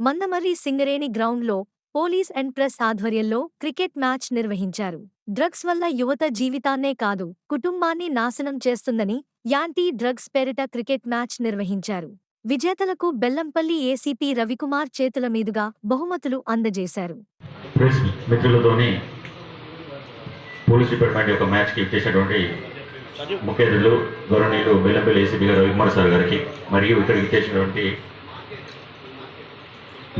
మందమర్రి సింగరేణి గ్రౌండ్లో police and press ఆధ్వర్యంలో cricket match నిర్వహించారు. డ్రగ్స్ వల్ల యువత జీవితాన్నే కాదు కుటుంబాన్ని నాశనం చేస్తుందని యాంటీ డ్రగ్స్ పేరిట క్రికెట్ మ్యాచ్ నిర్వహించారు. విజేతలకు బెల్లంపల్లి ఏసీపీ రవికుమార్ చేతుల మీదుగా బహుమతులు అందజేశారు. ప్రెస్ మిత్రులతోని పోలీస్ డిపార్ట్మెంట్ యొక్క మ్యాచ్కి ఇచ్చేసినటువంటి ముఖ్య అతిథులు గౌరవనీయులు బెల్లంపల్లి ఏసీపీ గారు రవికుమార్ సార్ గారికి మరియు ఇక్కడికి ఇచ్చేసినటువంటి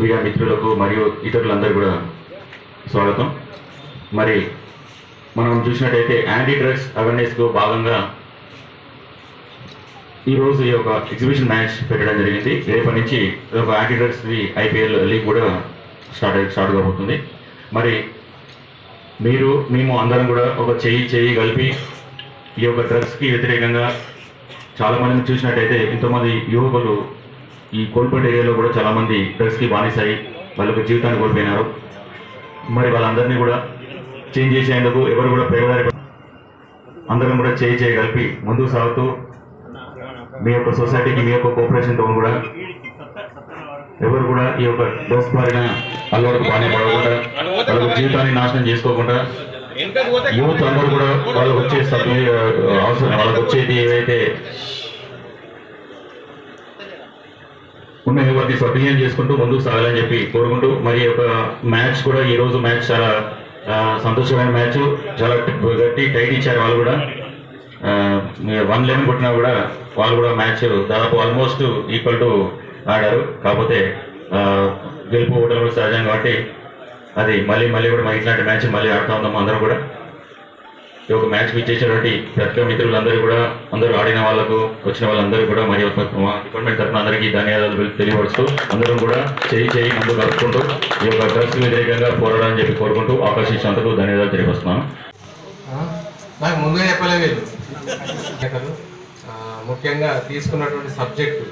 మీడియా మిత్రులకు మరియు ఇతరులందరూ కూడా స్వాగతం. మరి మనం చూసినట్టయితే యాంటీ డ్రగ్స్ అవేర్నెస్కు భాగంగా ఈరోజు ఈ యొక్క ఎగ్జిబిషన్ మ్యాచ్ పెట్టడం జరిగింది. రేపటి నుంచి ఒక యాంటీ డ్రగ్స్ ఐపీఎల్ లీగ్ కూడా స్టార్ట్ స్టార్ట్ కాబోతుంది. మరి మీరు మేము అందరం కూడా ఒక చెయ్యి చెయ్యి కలిపి ఈ యొక్క డ్రగ్స్కి వ్యతిరేకంగా చాలామందిని చూసినట్టయితే ఎంతోమంది యువకులు ఈ కోల్పేట ఏరియాలో కూడా చాలామంది డ్రగ్స్కి బానిసాయి వాళ్ళకి జీవితాన్ని కోల్పోయినారు. మరి వాళ్ళందరినీ కూడా చేంజ్ చేసేందుకు ఎవరు కూడా పేదవారి అందరం కూడా చేయి చేయి కలిపి ముందుకు సాగుతూ మీ యొక్క సొసైటీకి మీ యొక్క కోఆపరేషన్తో కూడా ఎవరు కూడా ఈ యొక్క డ్రగ్స్ బారిన అల్లరికి బాగానే పడకుండా వాళ్ళ జీవితాన్ని నాశనం చేసుకోకుండా యూత్ అందరూ కూడా వాళ్ళకి వచ్చే అవసరం వాళ్ళకి వచ్చేది ఏవైతే ఉన్న వాటిని సద్వినియోగం చేసుకుంటూ ముందుకు సాగాలని చెప్పి కోరుకుంటూ మరి ఒక మ్యాచ్ కూడా ఈ రోజు మ్యాచ్ చాలా సంతోషమైన మ్యాచ్. చాలా గట్టి టైట్ ఇచ్చారు వాళ్ళు కూడా. వన్ లెవెన్ కొట్టినా కూడా వాళ్ళు కూడా మ్యాచ్ దాదాపు ఆల్మోస్ట్ ఈక్వల్ టు ఆడారు. కాకపోతే గెలుపు ఓటమి కూడా సహజం కాబట్టి అది మళ్ళీ మళ్ళీ కూడా మరి ఇట్లాంటి మ్యాచ్ మళ్ళీ ఆడుతూ ఉన్నాము అందరూ కూడా. ఈ యొక్క మ్యాచ్ ఇచ్చేసినటువంటి ప్రతి మిత్రులందరూ కూడా అందరూ ఆడిన వాళ్ళకు వచ్చిన వాళ్ళందరూ కూడా మరి డిపార్ట్మెంట్ తరఫున అందరికీ ధన్యవాదాలు తెలియపరుస్తూ అందరం కూడా చేయి చేయి ముందు కలుపుకుంటూ ఈ యొక్క డ్రగ్స్ వ్యతిరేకంగా పోరాడాలని చెప్పి కోరుకుంటూ ఆకర్షించినందుకు ధన్యవాదాలు తెలియపరుస్తున్నాను నాకు ముందుగా చెప్పలే వీళ్ళు. ముఖ్యంగా తీసుకున్నటువంటి సబ్జెక్టు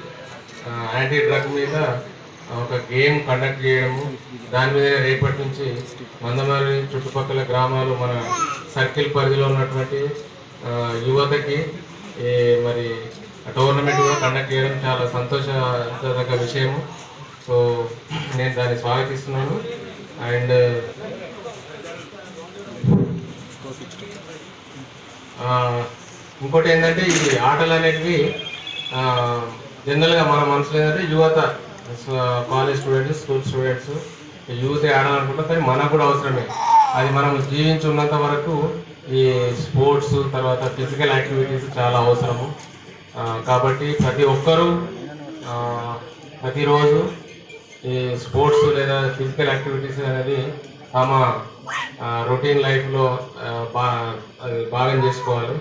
యాంటీ డ్రగ్ మీద ఒక గేమ్ కండక్ట్ చేయడము దాని మీద రేపటి నుంచి మందమరి చుట్టుపక్కల గ్రామాలు మన సర్కిల్ పరిధిలో ఉన్నటువంటి యువతకి మరి టోర్నమెంట్ కూడా కండక్ట్ చేయడం చాలా సంతోషదక విషయము. సో నేను దాన్ని స్వాగతిస్తున్నాను. అండ్ ఇంకోటి ఏంటంటే ఈ ఆటలు అనేటివి జనరల్గా మన మనసులో ఏంటంటే యువత college students school students youth ఆడాలనుకుంటాం కానీ మనకు కూడా అవసరమే. అది మనం జీవించి ఉన్నంత వరకు ఈ స్పోర్ట్స్ తర్వాత ఫిజికల్ యాక్టివిటీస్ చాలా అవసరము. కాబట్టి ప్రతి ఒక్కరూ ప్రతిరోజు ఈ స్పోర్ట్స్ లేదా ఫిజికల్ యాక్టివిటీస్ అనేది తమ రొటీన్ లైఫ్లో బా అది భాగం చేసుకోవాలి.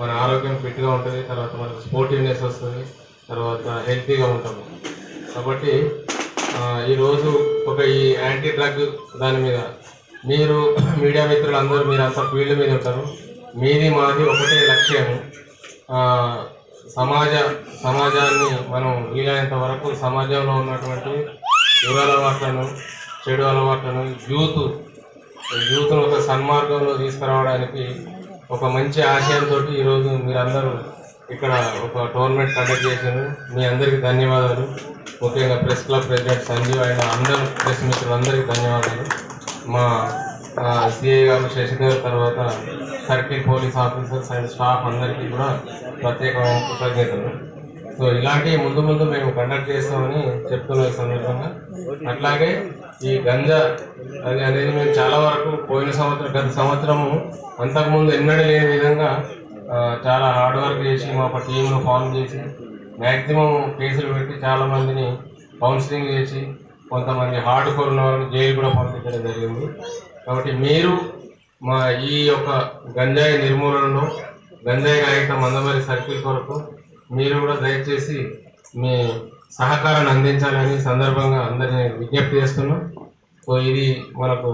మన ఆరోగ్యం ఫిట్గా ఉంటుంది తర్వాత మనకు స్పోర్టివ్నెస్ వస్తుంది తర్వాత హెల్తీగా ఉంటాము. కాబట్టి ఈరోజు ఒక ఈ యాంటీ డ్రగ్ దాని మీద మీరు మీడియా మిత్రులు అందరూ మీరు అంత ఫీల్డ్ మీద ఉంటారు. మీది మాది ఒకటే లక్ష్యము. సమాజ సమాజాన్ని మనం వీలైనంత వరకు సమాజంలో ఉన్నటువంటి దురలవాట్లను చెడు అలవాట్లను యూత్ యూత్ను ఒక సన్మార్గంలో తీసుకురావడానికి ఒక మంచి ఆశయంతో ఈరోజు మీరందరూ ఇక్కడ ఒక టోర్నమెంట్ కండక్ట్ చేశారు. మీ అందరికీ ధన్యవాదాలు. ముఖ్యంగా ప్రెస్ క్లబ్ ప్రెసిడెంట్ సంజీవ్ అయిన అందరు ప్రెస్ మిత్రులందరికీ ధన్యవాదాలు. మా సిఐ గారు శశిధర్ తర్వాత circle police officers and staff అందరికీ కూడా ప్రత్యేకమైన కృతజ్ఞతలు. సో ఇలాంటి ముందు ముందు మేము కండక్ట్ చేస్తామని చెప్తున్న సందర్భంగా. అట్లాగే ఈ గంజా అది అనేది మేము చాలా వరకు పోయిన సంవత్సరం గత సంవత్సరము అంతకుముందు ఎన్నడూ లేని విధంగా చాలా హార్డ్ వర్క్ చేసి మా టీంలో టీంను ఫామ్ చేసి మ్యాక్సిమం కేసులు పెట్టి చాలా మందిని కౌన్సిలింగ్ చేసి కొంతమంది హార్డ్ కోర్ ఉన్న వాళ్ళని జైలు కూడా పంపించడం జరిగింది. కాబట్టి మీరు మా ఈ యొక్క గంజాయి నిర్మూలనలో గంజాయి రహిత మందమరి సర్కిల్ కొరకు మీరు కూడా దయచేసి మీ సహకారాన్ని అందించాలని సందర్భంగా అందరినీ విజ్ఞప్తి చేస్తున్నాం. సో ఇది మనకు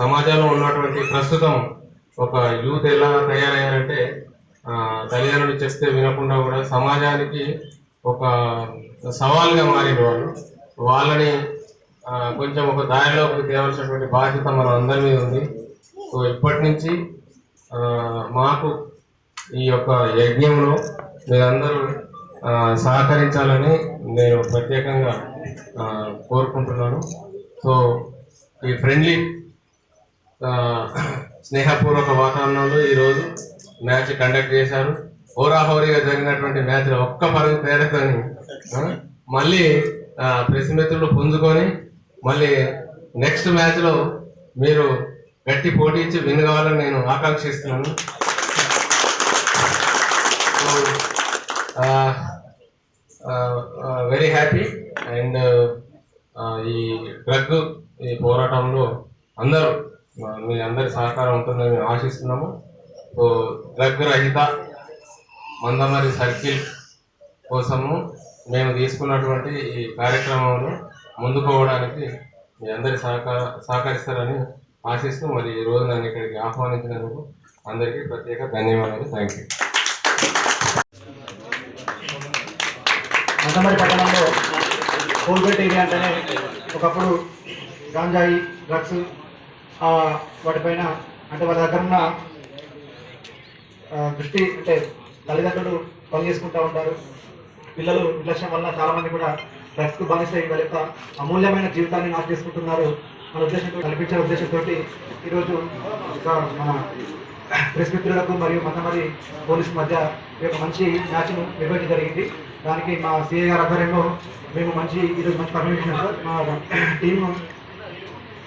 సమాజంలో ఉన్నటువంటి ప్రస్తుతం ఒక యూత్ ఎలా తయారయ్యారంటే తల్లిదండ్రులు చెప్తే వినకుండా కూడా సమాజానికి ఒక సవాల్గా మారిన వాళ్ళు వాళ్ళని కొంచెం ఒక దారిలోకి తేవాల్సినటువంటి బాధ్యత మన అందరి మీద ఉంది. సో ఇప్పటి నుంచి మాకు ఈ యొక్క యజ్ఞంలో మీరందరూ సహకరించాలని నేను ప్రత్యేకంగా కోరుకుంటున్నాను. సో ఈ ఫ్రెండ్లీ స్నేహపూర్వక వాతావరణంలో ఈరోజు మ్యాచ్ కండక్ట్ చేశారు. హోరాహోరీగా జరిగినటువంటి మ్యాచ్లో ఒక్క పరుగు తేడాతోని మళ్ళీ ఆ, ప్రెస్ మిత్రులు పుంజుకొని మళ్ళీ నెక్స్ట్ మ్యాచ్లో మీరు గట్టి పోటీ ఇచ్చి విన్ కావాలని నేను ఆకాంక్షిస్తున్నాను. వెరీ హ్యాపీ అండ్ ఈ డ్రగ్ ఈ పోరాటంలో అందరూ మీ అందరి సహకారం ఉంటుందని మేము ఆశిస్తున్నాము. సో డ్రగ్ రహిత మందమరి సర్కిల్ కోసము మేము తీసుకున్నటువంటి ఈ కార్యక్రమంలో ముందుకోవడానికి మీ అందరి సహకార సహకరిస్తారని ఆశిస్తూ మరి ఈ రోజు నన్ను ఇక్కడికి ఆహ్వానించినందుకు అందరికీ ప్రత్యేక ధన్యవాదాలు. థ్యాంక్ యూ మందమరి పట్టణంలో కోల్బెట్ ఏరియా అంటేనే ఒకప్పుడు గాంజాయి డ్రగ్స్ వాటిపైన అంటే వాళ్ళ దగ్గర ఉన్న దృష్టి అంటే తల్లిదండ్రులు పని చేసుకుంటూ ఉంటారు. పిల్లలు నిర్లక్ష్యం వల్ల చాలామంది కూడా డ్రగ్స్కు బానిసై వాళ్ళ యొక్క అమూల్యమైన జీవితాన్ని నాశ చేసుకుంటున్నారు. మన ఉద్దేశంతో కల్పించే ఉద్దేశంతో ఈరోజు ఒక మన ప్రెస్ మిత్రులకు మరియు మందమరి పోలీసు మధ్య ఈ యొక్క మంచి మ్యాచ్ను నిర్వహించడం జరిగింది. దానికి మా సిఐ గారి ఆధ్వర్యంలో మేము మంచి ఈరోజు మంచి పర్మిషన్ సార్ మా టీమ్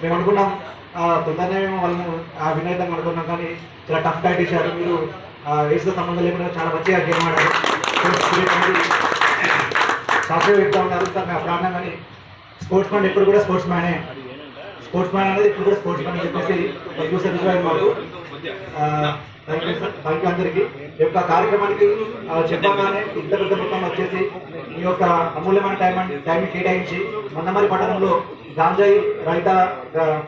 మేము అనుకున్నాం. తొందరనే మేము వాళ్ళను ఆ అనుకున్నాం కానీ చాలా టఫ్ టైట్ ఇచ్చారు మీరు వయసుతో సంబంధం లేకుండా చాలా మంచిగా గేమ్ ఆడారు. సాఫ్ట్వేర్ చెప్తా ఉన్నారు సార్ ప్రాణం కానీ స్పోర్ట్స్ మ్యాన్ ఎప్పుడు కూడా స్పోర్ట్స్ మ్యానే. స్పోర్ట్స్ మ్యాన్ అనేది ఇప్పుడు కూడా స్పోర్ట్స్ మ్యాన్ అని చెప్పేసి చూసారు నిజమైన మాకు థ్యాంక్ యూ సార్ అందరికీ. ఈ యొక్క కార్యక్రమానికి చెప్పగానే ఇంత పెద్ద మొత్తం వచ్చేసి ఈ యొక్క అమూల్యమైన టైం అండ్ టైం కేటాయించి మందమరి పట్టణంలో గాంజాయి రహిత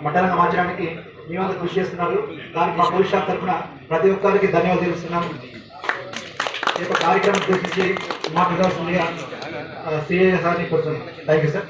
మండలంగా మార్చడానికి మేమంతా కృషి చేస్తున్నారు. దానికి మా పోలీస్ షాప్ తరఫున ప్రతి ఒక్కరికి ధన్యవాదాలు తెలుస్తున్నాం ఈ యొక్క కార్యక్రమం ఉద్దేశించి మాకు ఇవ్వాల్సిందిగా సిఐ సార్ని కోరుతున్నాం. Thank you sir